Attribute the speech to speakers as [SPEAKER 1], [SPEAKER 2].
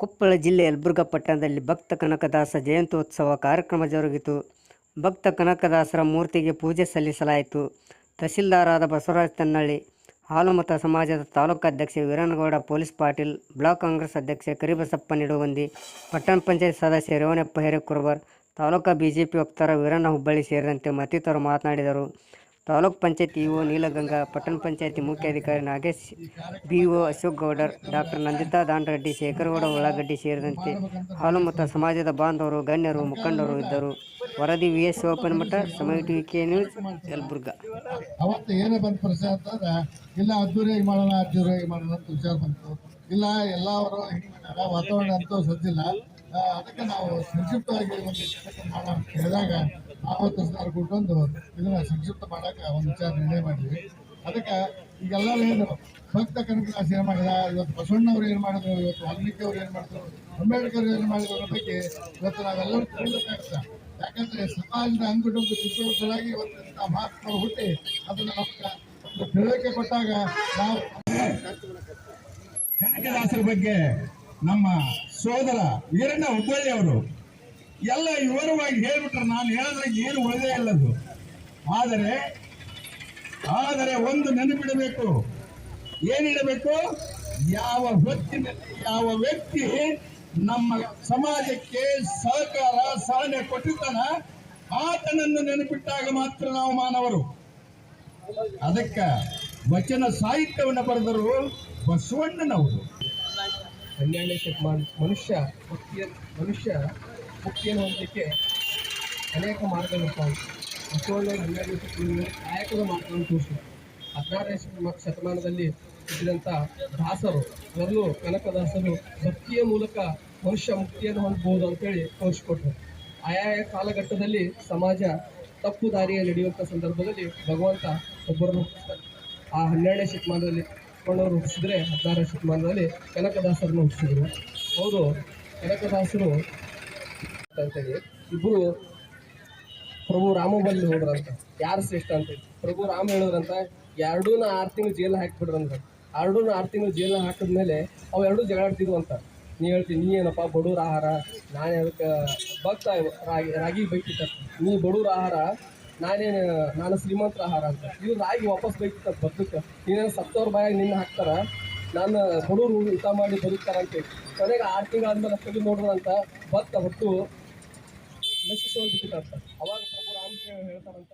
[SPEAKER 1] ಕೊಪ್ಪಳ ಜಿಲ್ಲೆ ಯಲಬುರ್ಗಾ ಪಟ್ಟಣದಲ್ಲಿ ಭಕ್ತ ಕನಕದಾಸ ಜಯಂತ್ಯೋತ್ಸವ ಕಾರ್ಯಕ್ರಮ ಜರುಗಿತು. ಭಕ್ತ ಕನಕದಾಸರ ಮೂರ್ತಿಗೆ ಪೂಜೆ ಸಲ್ಲಿಸಲಾಯಿತು. ತಹಸೀಲ್ದಾರಾದ ಬಸವರಾಜ ತನ್ನಳ್ಳಿ, ಹಾಲುಮತ ಸಮಾಜದ ತಾಲೂಕಾಧ್ಯಕ್ಷ ವೀರನಗೌಡ, ಪೊಲೀಸ್ ಪಾಟೀಲ್, ಬ್ಲಾಕ್ ಕಾಂಗ್ರೆಸ್ ಅಧ್ಯಕ್ಷ ಕರಿಬಸಪ್ಪ ನಿಡುವಂದಿ, ಪಟ್ಟಣ ಪಂಚಾಯತ್ ಸದಸ್ಯ ರೇವಣಪ್ಪ ಹಿರೇಕುರ್ಬರ್ ತಾಲೂಕಾ ಬಿಜೆಪಿ ವಕ್ತಾರ ವೀರಣ್ಣ ಹುಬ್ಬಳ್ಳಿ ಸೇರಿದಂತೆ ಮತ್ತಿತರರು ಮಾತನಾಡಿದರು. ತಾಲೂಕ್ ಪಂಚಾಯತಿ ಇಒ ನೀಲಗಂಗಾ, ಪಟ್ಟಣ ಪಂಚಾಯತಿ ಮುಖ್ಯಾಧಿಕಾರಿ ನಾಗೇಶ್ ಬಿಒ ಅಶೋಕ್ ಗೌಡರ್, ಡಾಕ್ಟರ್ ನಂದಿತಾ ದಾಂಡ್ರೆಡ್ಡಿ, ಶೇಖರಗೌಡ, ಉಳ್ಳಾಗಡ್ಡಿ ಸೇರಿದಂತೆ ಹಾಲು ಮತ್ತು ಸಮಾಜದ ಬಾಂಧವರು, ಗಣ್ಯರು, ಮುಖಂಡರು ಇದ್ದರು. ವರದಿ ವಿ ಎಸ್ ಶಿವಪ್ಪನಮಠ ಸಮಯ ಟಿವಿ ಕೆ ನ್ಯೂಸ್, ಯಲಬುರ್ಗ.
[SPEAKER 2] ಅವತ್ತು ಏನೇ ಬಂದ ಪ್ರಶ್ನೆ ಅಂತಂದ್ರೆ ಇಲ್ಲ ಅದ್ದೂರಿಯಾಗಿ ಮಾಡೋಣ ಅದ್ದೂರಿಯಾಗಿ ಮಾಡೋಣ ಅಂತ ವಿಚಾರ ಬಂತು. ಇಲ್ಲ ಎಲ್ಲವರು ಹಿಂಗೆ ವಾತಾವರಣ ಅಂತೂ ಸದ್ದಿಲ್ಲ. ಅದಕ್ಕೆ ನಾವು ಸಂಕ್ಷಿಪ್ತವಾಗಿ ಒಂದು ಮಾಡೋಣ ಅಂತ ಹೇಳಿದಾಗ ತಹಸೀಲ್ದಾರ್ ಕೂತ್ಕೊಂಡು ಇದನ್ನ ಸಂಕ್ಷಿಪ್ತ ಮಾಡಕ್ಕೆ ಒಂದು ವಿಚಾರ ನಿರ್ಣಯ ಮಾಡಿದ್ವಿ. ಅದಕ್ಕೆ ಈಗೆಲ್ಲ ಏನು, ಭಕ್ತ ಕನಕದಾಸ ಏನು ಮಾಡಿದ, ಇವತ್ತು ಬಸವಣ್ಣವ್ರು ಏನು ಮಾಡಿದ್ರು, ಇವತ್ತು ವಾಲ್ಮೀಕಿ ಅವ್ರು ಏನು ಮಾಡಿದ್ರು, ಅಂಬೇಡ್ಕರ್ ಏನು ಮಾಡಿದ್ರು ಅನ್ನೋ ಬಗ್ಗೆ ಇವತ್ತು ನಾವೆಲ್ಲರೂ ತಿಳಿಬೇಕಾಗ್ತದೆ. ಯಾಕಂದ್ರೆ ಸಮಾಜದ ಅಂಗುಟೊಂದು ಚಿತ್ರವಾಗಿ ಇವತ್ತು ಮಹಾತ್ಮ ಹುಟ್ಟಿ ಅದನ್ನ ನಮ್ಗೆ ತಿಳುವಳಿಕೆ ಕೊಟ್ಟಾಗ ನಾವು
[SPEAKER 3] ಕನಕದಾಸರ ಬಗ್ಗೆ ನಮ್ಮ ಸೋದರ ವೀರಣ್ಣ ಹುಬ್ಬಳ್ಳಿ ಅವರು ಎಲ್ಲ ವಿವರವಾಗಿ ಹೇಳ್ಬಿಟ್ರೆ ನಾನು ಹೇಳಿದ್ರೆ ಏನು ಉಳಿದೇ ಇಲ್ಲದು ಆದರೆ ಆದರೆ ಒಂದು ನೆನಪಿಡಬೇಕು. ಏನಿಡಬೇಕು ಯಾವ ಹೊತ್ತಿನಲ್ಲಿ ಯಾವ ವ್ಯಕ್ತಿ ನಮ್ಮ ಸಮಾಜಕ್ಕೆ ಸಹಕಾರ, ಸಹನೆ ಕೊಟ್ಟಿದ್ದಾನ ಆತನನ್ನು ನೆನಪಿಟ್ಟಾಗ ಮಾತ್ರ ನಾವು ಮಾನವರು. ಅದಕ್ಕೆ ವಚನ ಸಾಹಿತ್ಯವನ್ನು ಬರೆದರು ಬಸವಣ್ಣನವರು.
[SPEAKER 4] ಹನ್ನೆರಡನೇ ಮನುಷ್ಯ ಮನುಷ್ಯ ಮುಕ್ತಿಯನ್ನು ಹೊಂದಲಿಕ್ಕೆ ಅನೇಕ ಮಾರ್ಗಗಳು ಬಸವಣ್ಣವರು ಹನ್ನೆರಡನೇ ಶತಮಾನದಲ್ಲಿ ಮಾರ್ಗವನ್ನು ತೋರಿಸಿದ್ರು ಹದಿನಾರನೇ ಶತಮ ಶತಮಾನದಲ್ಲಿ ಇದ್ದಂಥ ದಾಸರು ಅದರಲ್ಲೂ ಕನಕದಾಸರು ಭಕ್ತಿಯ ಮೂಲಕ ಮನುಷ್ಯ ಮುಕ್ತಿಯನ್ನು ಹೊಂದಬಹುದು ಅಂತೇಳಿ ತೋರಿಸಿಕೊಟ್ರು. ಆಯಾಯ ಕಾಲಘಟ್ಟದಲ್ಲಿ ಸಮಾಜ ತಪ್ಪು ದಾರಿಯ ನಡೆಯುವಂಥ ಸಂದರ್ಭದಲ್ಲಿ ಭಗವಂತ ಒಬ್ಬರನ್ನು ಆ ಹನ್ನೆರಡನೇ ಶತಮಾನದಲ್ಲಿ ಕೊಂಡವರು ಹುಟ್ಟಿಸಿದ್ರೆ ಹದಿನಾರನೇ ಶತಮಾನದಲ್ಲಿ ಕನಕದಾಸರನ್ನು ಹುಟ್ಟಿಸಿದ್ರು. ಅವರು ಕನಕದಾಸರು ಅಂತೇಳಿ ಇಬ್ಬರು ಪ್ರಭು ರಾಮ ಬಲ್ಲಿ ಹೋದ್ರಂತ. ಯಾರು ಶ್ರೇಷ್ಠ ಅಂತ ಹೇಳಿ. ಪ್ರಭು ರಾಮ ಹೇಳಿದ್ರಂತ, ಎರಡೂನ ಆರು ತಿಂಗಳು ಜೈಲು ಹಾಕಿಬಿಡ್ರಂತ ಎರಡೂನ ಆರು ತಿಂಗಳು ಜೈಲು ಹಾಕಿದ್ಮೇಲೆ ಅವು ಎರಡೂ ಜಗಳಾಡ್ತಿದ್ವು ಅಂತ. ನೀ ಹೇಳ್ತೀನಿ ನೀ ಏನಪ್ಪ ಬಡೂರ ಆಹಾರ? ನಾನು ಅದಕ್ಕೆ ಭಕ್ತ ರಾಗಿ ರಾಗಿ ಬೈತಿತ್ತ ನೀ ಬಡೂರ ಆಹಾರ, ನಾನೇನು, ನಾನು ಶ್ರೀಮಂತರ ಆಹಾರ ಅಂತ. ಇವ್ರು ರಾಗಿ ವಾಪಸ್ ಬೈತಿತ್ತ ಬದುಕ ನೀನೇನು ಸತ್ತವ್ರ ಬಾಯಾಗ ನಿನ್ನ ಹಾಕ್ತಾರ? ನಾನು ಬಡೂರು ಊಟ ಮಾಡಿ ಬದುಕ್ತಾರಂತೇಳಿ ಕೊನೆಗೆ ಆರು ತಿಂಗಳಾದ್ಮೇಲೆ ತೆಗೆದು ನೋಡ್ರಂತ ಭತ್ತ ಹೊತ್ತು ನಶಿಸಿ ಹೋಗ್ಬಿಟ್ಟಿತ್ತಂತ ಅವಾಗ ಪ್ರಭು ರಾಮಕೃಷ್ಣ ಹೇಳ್ತಾರಂತ